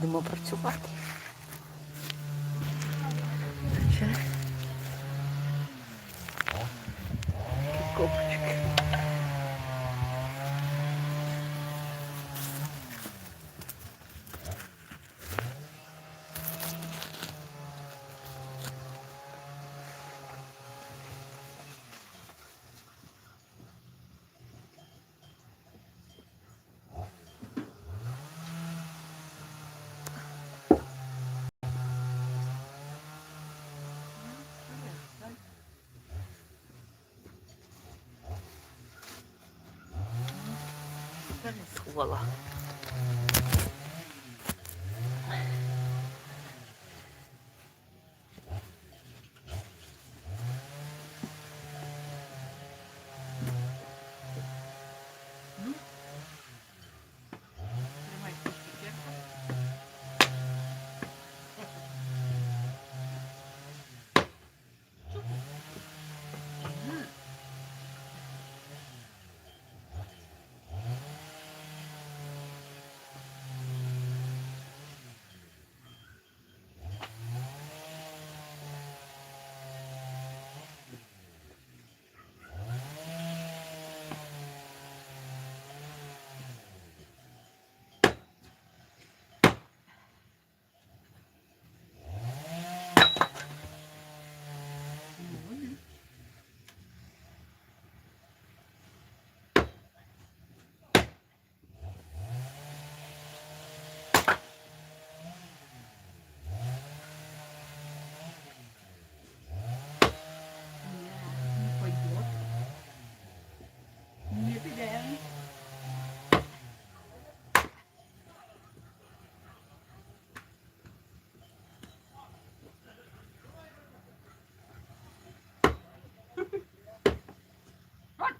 будемо працювати. Та не сховала.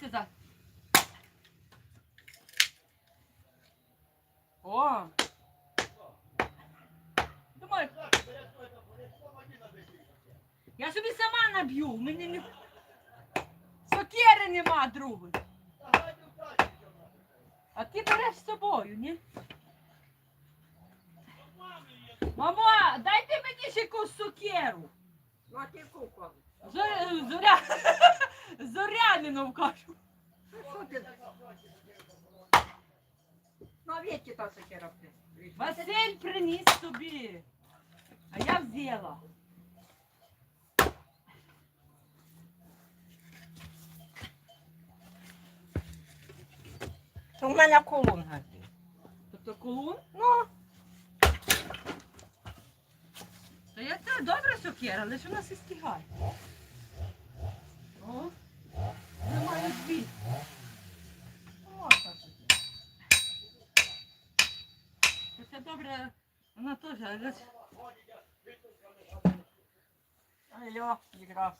За. О! Думаю, я собі сама наб'ю, в мене не... Сокири нема другої. А ти береш з собою, ні? Мамо, дайте мені ще якусь сокиру. Ну, а ти купа. Зоря... Зоря... Кажу. Що ти? Ну, а віки та сокира. Василь приніс собі. А я взяла. У мене колон газі. Тобто колун? Ну, Я це добре сокира, лише вона все стігає. О, немає дві. можна собі. Це добре, вона теж, але ж Алло, якраз.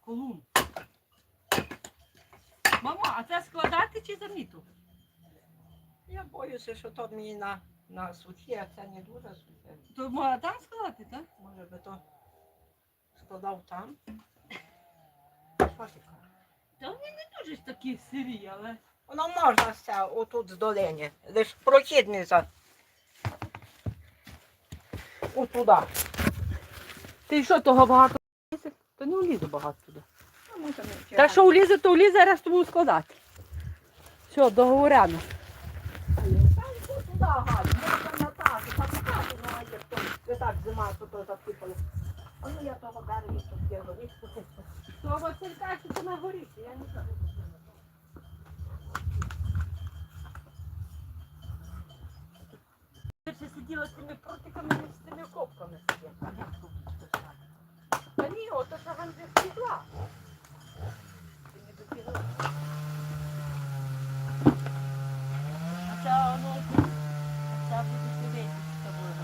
колун. Мама, а це складати чи заміту? Я боюся, що то мені на, на сухі, а це не дуже сухе. То можна там складати, так? Може би то складав там. Та вони не дуже ж такі сирі, але. Воно можна все отут з долині. Лиш прохід не за. Отуда. Ти що, того багато влізе? То не влізе багато туди. Ну, Та що влізе, то влізе, раз тому складати. Все, договорено. Там туди, Галь, можна на тату, там на тату має, хто ви так зима, то то засипали. А ну я того беру, що є горішку. То Василь каже, що на горі. Я не знаю. Ще сиділа з тими протиками, не з тими копками сиділа. Та ні, ото що вам вже світла. Ти не дотягла. А воно, а це буде сидіти з тобою.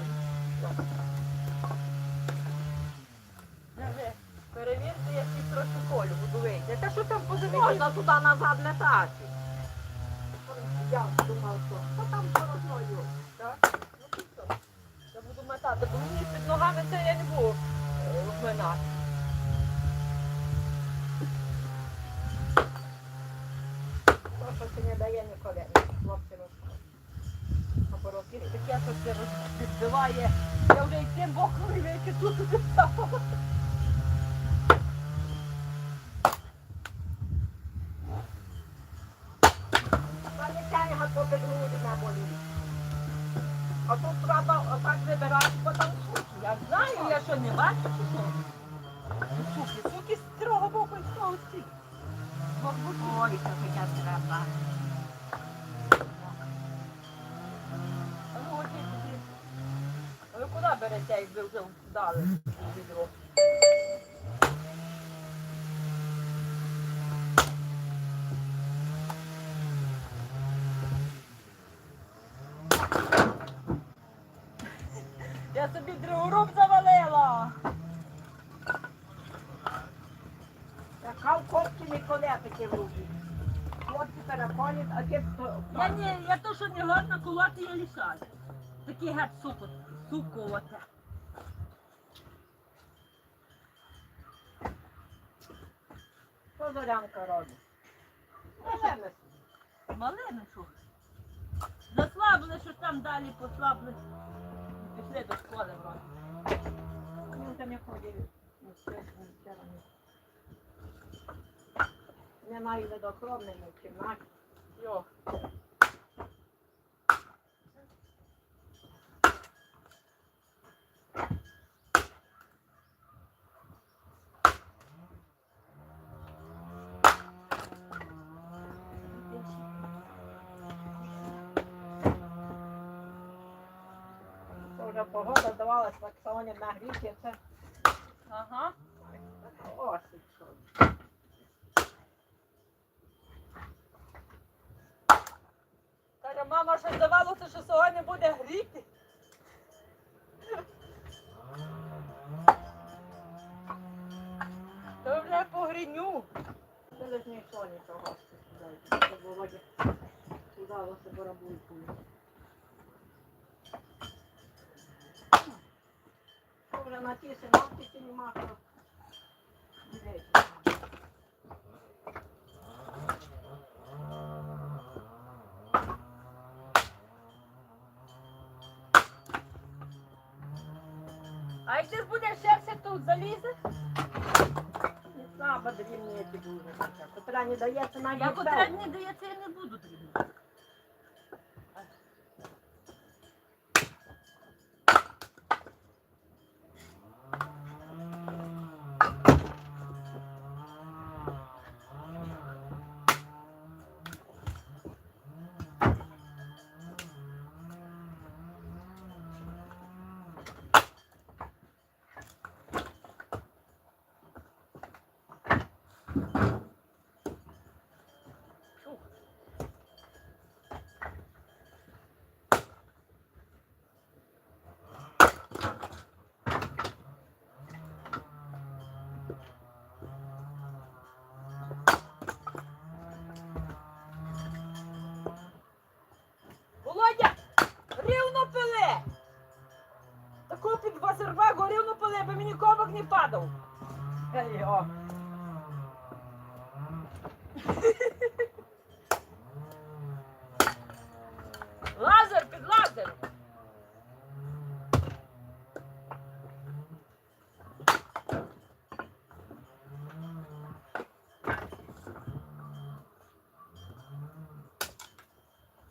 Диви, Перевірте, я ці трохи колю буду вийти. Та що там позиві? Можна туди назад летати. Я думав, що та там одно. Так? Ну. Я буду метати, бо мені під ногами це я не буду е, вминати. То, що це не дає ніколи, хлопці розказують. якесь таке, що це роз- відбиває. Я вже і тим боком і тут туди стала. Та болить. А тут треба отак вибирати, бо там суки. Я знаю, я що не бачу, чи що? Суки, суки з другого боку і того стільки. Ой, таке треба. А ну. А ви куди берете, вже дали відро? Я собі дроворуб завалила. Яка в копці не колепики в руки. Хлопці переходять, а ти? Я не, я то, що не годна колоти, я лишаю. Такі геть суку, сукувати. Що зорянка робить? Малими. Малини що? Заслабли, що там далі послабли. Пішли до школи вроді. Вони вже не ходили. Вчора, ні вчора, ні. Немає водохровної в кімнаті. Йо. Вже погода давалась в аксоні нагріти, це Ага. осінь. що. Каже, мама щось що сьогодні буде гріти. То вже погріню. Це лиш йшло нічого. Володя удалося барабулькою. Це вже на ті синоптики нема що. Дивитися. ж як ще буде шерся, тут залізе? Не слабо дрібніти дуже. Котра не дається навіть Я котра не дається, я не буду дрібнити. Таку під вазервагу рівно пили, аби мені кобок не падав. Ей, о. Лазер під лазер.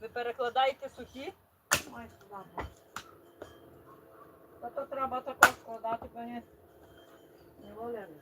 Ви перекладаєте сухі? Ой, слабо. Та то треба тако складати, бо не, не волили.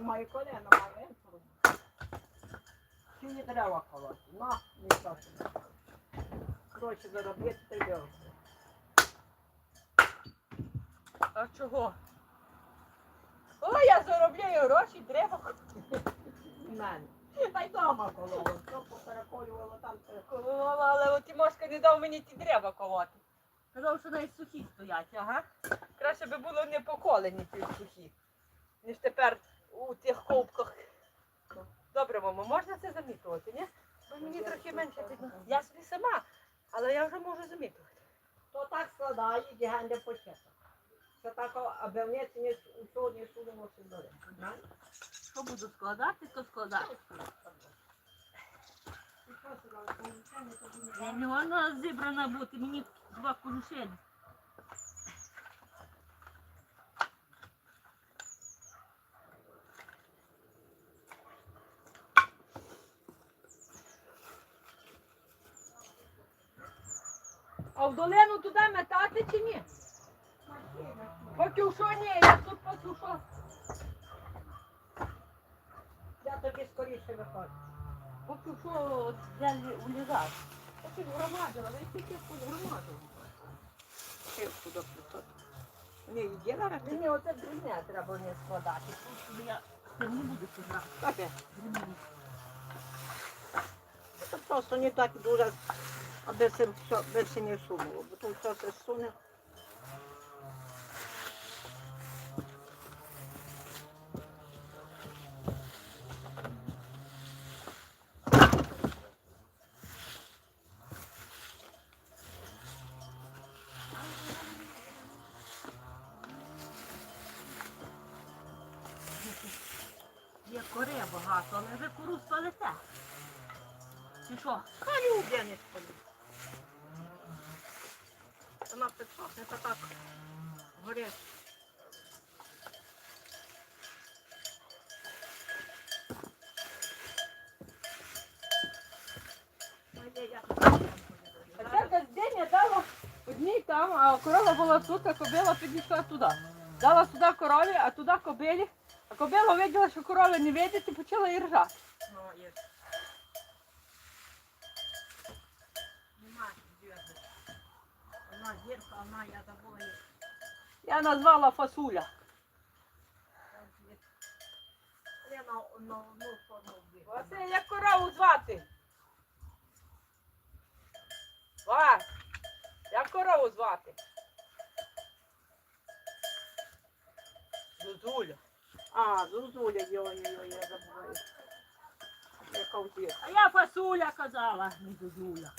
Вона не має ентеру. Чи не треба колоти? На, не так. Гроші заробити, ти йдеш. А чого? О, я заробляю гроші, треба. У мене. Та й дома колола. Що попереколювало там, це Колола, Але от Тимошка не дав мені ті дерева колоти. Казав, що навіть сухі стоять, ага. Краще би було не поколені ті сухі, ніж тепер у тих ковках. Добре, мамо, можна це замітувати, ні? Бо мені трохи менше. Я собі сама, але я вже можу замітувати. То так складає, дігання почета. Це так, аби в неці не сьогодні судимо сюди. Що буду складати, то складати. Не можна зібрана бути, мені два конушені. В долину туди метати чи ні? Поки що ні, я тут поки. Я тобі скоріше виходжу. Поки що взяли улізати. Ти громадила, ви тільки громадила. Ти куди тут? Не йди зараз. Мені оце дрібне треба не складати. Тому я не буду сіграти. Таке. Це просто не так дуже, аби все, це не сумило, бо тут все суне. Горить. А це день я дала одній там, а корова була тут, а кобила підійшла туди. Дала сюди корові, а туди кобилі. А кобила виділа, що корови не видить і почала і ржати. Ну, є. Нема дірки. Вона дірка, вона, я забула її. Я назвала фасуля. Я на, на одну сторону. Оце як корову звати. Вась, як корову звати? Зузуля. А, Зузуля, йо-йо-йо, я. Яка вдірка. А я фасуля казала, не зузуля.